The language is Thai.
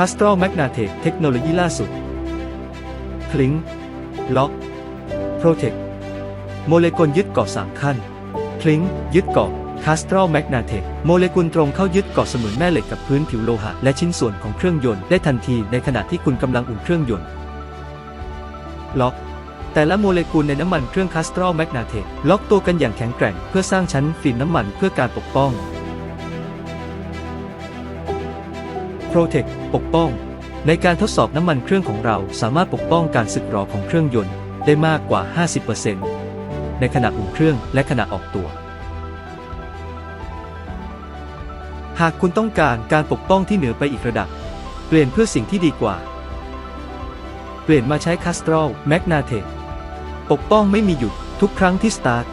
c a s t r o Magnatec เทคโนโลยีล่าสุด คลิงล็อก Protect โมเลกุลยึดเกาะ3ขั้น คลิงยึดเกาะ c a s t r o Magnatec โมเลกุลตรงเข้ายึดเกาะเสมือนแม่เหล็กกับพื้นผิวโลหะ และชิ้นส่วนของเครื่องยนต์ได้ทันทีในขณะที่คุณกำลังอุ่นเครื่องยนต์ ล็อกแต่ละโมเลกุลในน้ำมันเครื่อง c a s t r o Magnatec ล็อกตัวกันอย่างแข็งแกร่ง เพื่อสร้างชั้นฟิล์มน้ำมันเพื่อการปกป้อง Protect ปกป้อง ในการทดสอบน้ำมันเครื่องของเราสามารถปกป้องการสึกหรอของเครื่องยนต์ได้มากกว่า 50%ในขณะอุ่นเครื่องและขณะออกตัว หากคุณต้องการการปกป้องที่เหนือไปอีกระดับ เปลี่ยนเพื่อสิ่งที่ดีกว่า เปลี่ยนมาใช้ Castrol m a g n a t e ปกป้องไม่มีหยุดทุกครั้งที่สตาร์ท